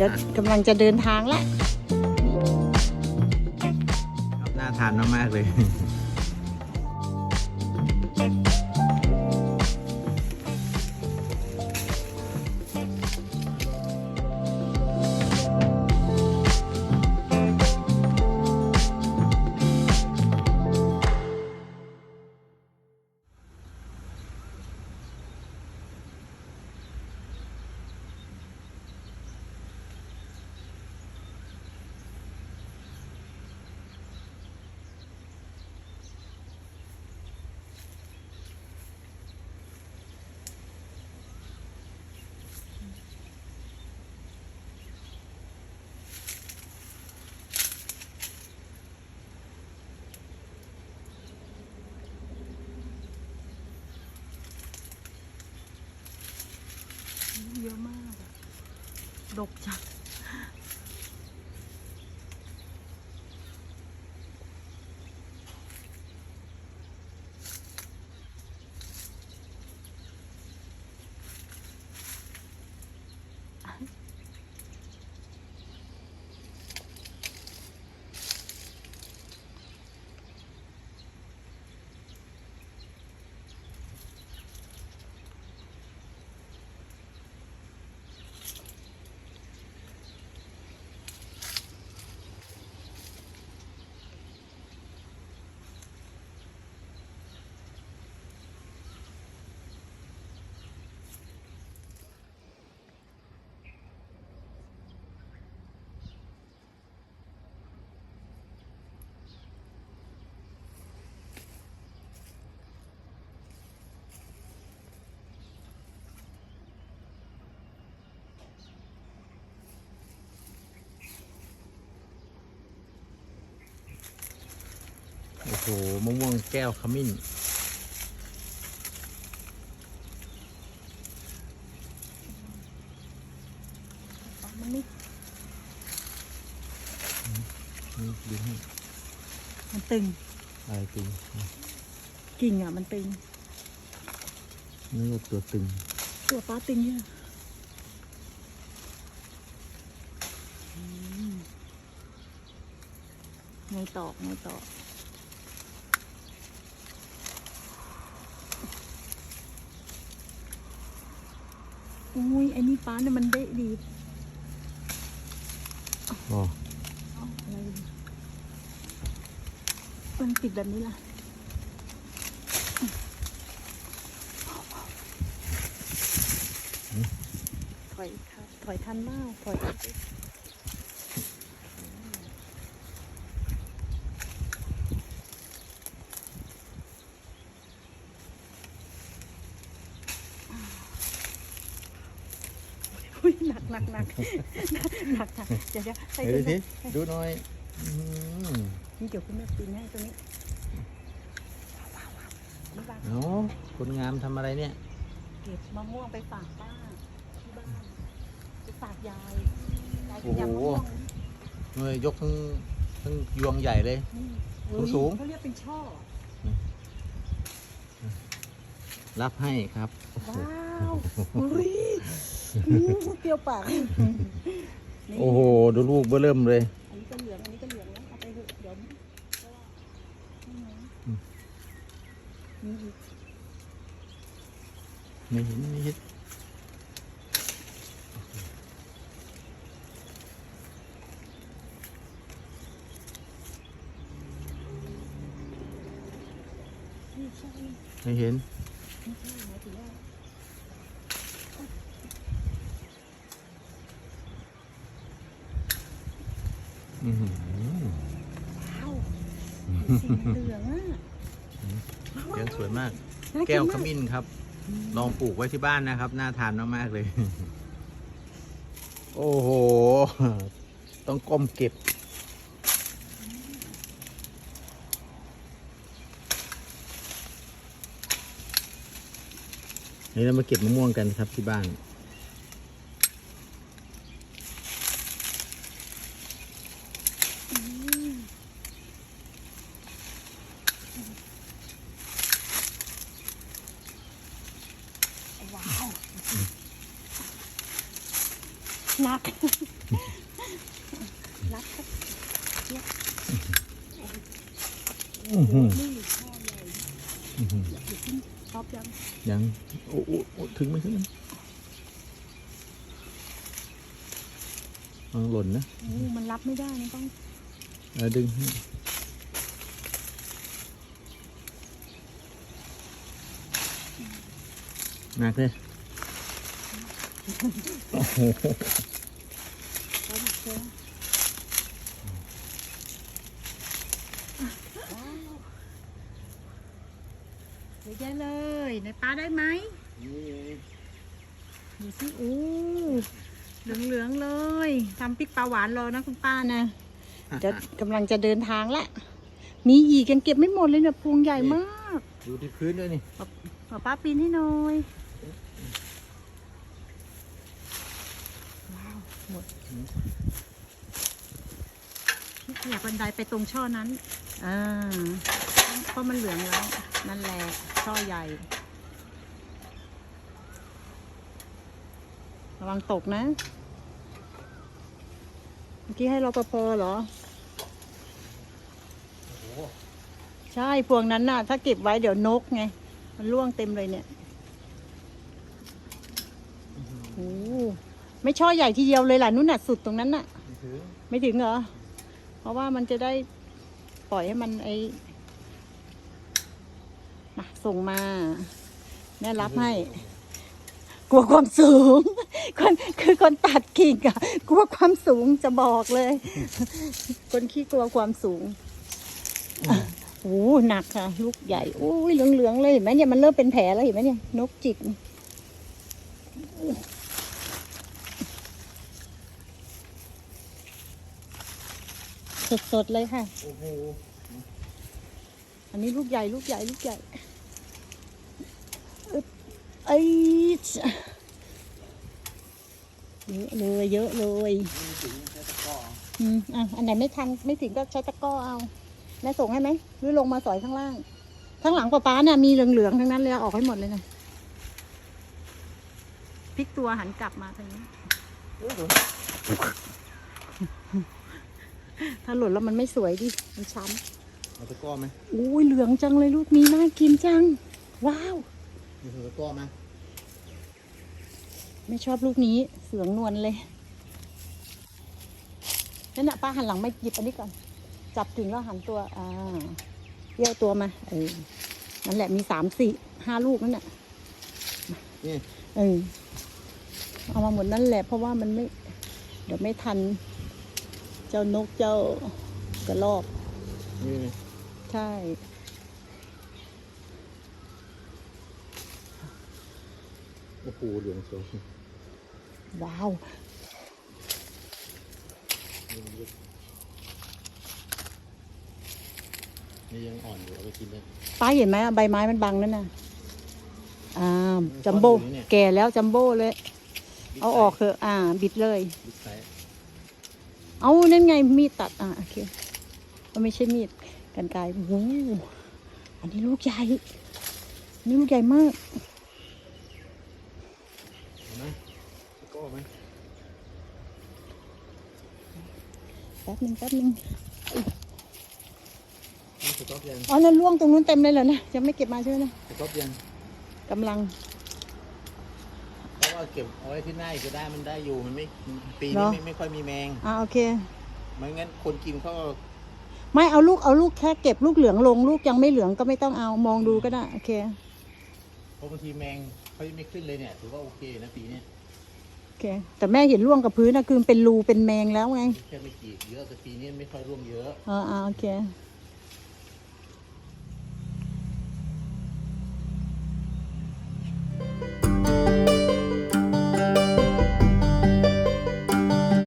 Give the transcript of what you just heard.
จะกำลังจะเดินทางแล้ว น่าทานมากๆเลย ดก หมะม่วงแก้วขมิ้น มันไม่นี่ดูให้มันตึงอะไรตึงกิ่งอะมันตึงนี่ก็ตัวตึง ตัวป้าตึงเนี่ยอืมไงต่อไงต่อ อุ้ยไอ้นี่ป้าเนี่ยมันเดะดีอ๋อเอ้าอะไรเนี่ยมันติดแบบนี้ล่ะ ถอยค่ะถอยทันมากถอยอุ้ย หนักหนักหนักหนักหนักเดี๋ยวเดี๋ยวให้เดี๋ยวดูดูหสิน่อยดูหน่อยอืมนี่เดี๋ยวคุณแม่ปีนให้ตัวนี้นี่บ้างเอ้าคนงามทำอะไรเนี่ย เก็บมะม่วงไปฝากป้าที่บ้านไปฝากยายยายโอ้กินโหยำมะม่วงเงยยกทั้งทั้งยวงใหญ่เลยนี่สูงๆเขาเรียกเป็นช่อ รับให้ครับ ว้าวอุ้ยอื้อเปรี้ยวปากนี่โอ้โห ดูลูกเบ้อเริ่มเลย อันนี้ก็เหลืองอันนี้ก็เหลืองนะเอาไปเถอะเดี๋ยวเพราะว่านี่ไงอืมมีอีกไม่เห็นไม่เห็นนี่ใช่นี่ไม่เห็น ไม่ใช่หมายถึงว่าอื้อหือว้าวสีเหลืองอะเลี้ยงสวยมาก น่าแก้วนขมิ้นครับ ลองปลูกไว้ที่บ้านนะครับ น่าทานมากๆเลย โอ้โห ต้องก้มเก็บ นี่เรามาเก็บมะม่วงกันครับที่บ้านนัก นักเจี๊ยบอือหือ อบยังยังโอ้โอ้โอ้ถึงไหมถึงไหมระวังหล่นนะโอ้มันรับไม่ได้มันต้องเออดึงให้หนักเลยโอ้โหแล้วมัน เจออะว้าวเยอะแยะเลยในปลาได้ไหมดูสิอู้เหลืองๆเลยทำพริกปลาหวานรอนะคุณป้านะจะกำลังจะเดินทางละมีอีกยังเก็บไม่หมดเลยเนี่ยพวงใหญ่มากดูที่พื้นด้วยนี่ป้าป้าปีนให้หน่อยว้าวหมดพี่ขยับบันไดไปตรงช่อนั้นอ่าเพราะมันเหลืองแล้ว นั่นแหละช่อใหญ่ ระวังตกนะ เมื่อกี้ให้รปภเหรอ ใช่พวงนั้นน่ะ ถ้าเก็บไว้เดี๋ยวนกไง มันร่วงเต็มเลยเนี่ยโอ้โหไม่ช่อใหญ่ทีเดียวเลยล่ะนู่นน่ะสุดตรงนั้นน่ะ ไม่ถึงเหรอ เพราะว่ามันจะได้ปล่อยให้มันไอ มาส่งมาแม่รับให้ กลัวความสูง คนคือคนตัดกิ่งอะกลัวความสูงจะบอกเลย คนขี้กลัวความสูงโอ้โหหนักค่ะ ลูกใหญ่โอ้ยเหลืองๆเลยเห็นไหมเนี่ยมันเริ่มเป็นแผลแล้วเห็นไหมเนี่ย นกจิกสดๆเลยค่ะ โอ้โห อันนี้ลูกใหญ่ลูกใหญ่ลูกใหญ่อึ๊บไอ้ชะเยอะเลยเยอะเลยอืมอะอันไหนไม่ทันไม่ถึงก็ใช้ตะกร้อเอาแม่ส่งให้ไหมหรือลงมาสอยข้างล่าง ข้างหลังป้าป้าเนี่ยมีเหลืองๆทั้งนั้นเลยเอาออกให้หมดเลยนะพลิกตัวหันกลับมาทางนี้ถ้าหล่นแล้วมันไม่สวยดิ มันช้ำ เอาตะกร้อไหมอุ้ยเหลืองจังเลยลูกนี้น่ากินจัง ว้าวมีตะกร้อไหมไม่ชอบลูกนี้เสืองนวลเลยนั่นน่ะป้าหันหลังไม่หยิบอันนี้ก่อน จับถึงแล้วหันตัว อ่าเยี่ยวตัวมาเออนั่นแหละมีสามสี่ห้าลูกนั่นน่ะนี่เออเอามาหมดนั่นแหละ เพราะว่ามันไม่ เดี๋ยวไม่ทัน เจ้านกเจ้ากระรอกนี่นี่ ใช่ โอ้โหเหลืองสวยว้าว นี่ยังอ่อนอยู่เอาไปกินได้ป้าเห็นไหมอะใบไม้มันบังนั่นน่ะอ่าจัมโบ้ซ่อนอยู่เนี่ยแก่แล้วจัมโบ้เลย เอาออกเถอะอ่า บิดเลย บิ๊กไซส์เอานั่นไงมีดตัดอ่าโอเคก็ไม่ใช่มีด กันไกรโอ้โหอันนี้ลูกใหญ่อันนี่ลูกใหญ่มากเอาไหมตะกร้อไหมแป๊บนึงแป๊บนึงนี่สต๊อกยังอ๋อ นั่นล่วงตรงนู้นเต็มเลยเหรอนะยังไม่เก็บมาใช่ไหมนะสต๊อกยังกำลังเพราะว่าเก็บเอาไว้ที่หน้าอีกก็ได้มันได้อยู่มันไม่ปีเหรนี้อไม่ไม่ค่อยมีแมงอ่าโอเคไม่งั้นคนกินเขาก็ ไม่เอาลูกเอาลูกแค่เก็บลูกเหลืองลง ลูกยังไม่เหลืองก็ไม่ต้องเอามองดูก็ได้โอเคเพราะบางทีแมงเขายังไม่ขึ้นเลยเนี่ยถือว่าโอเคนะปีเนี้ยโอเค แต่แม่เห็นร่วงกับพื้นนะคือเป็นรูเป็นแมงแล้วไง แค่ไม่กี่เยอะแต่ปีนี้ไม่ค่อยร่วงเยอะ อ่าอ่าโอเคเ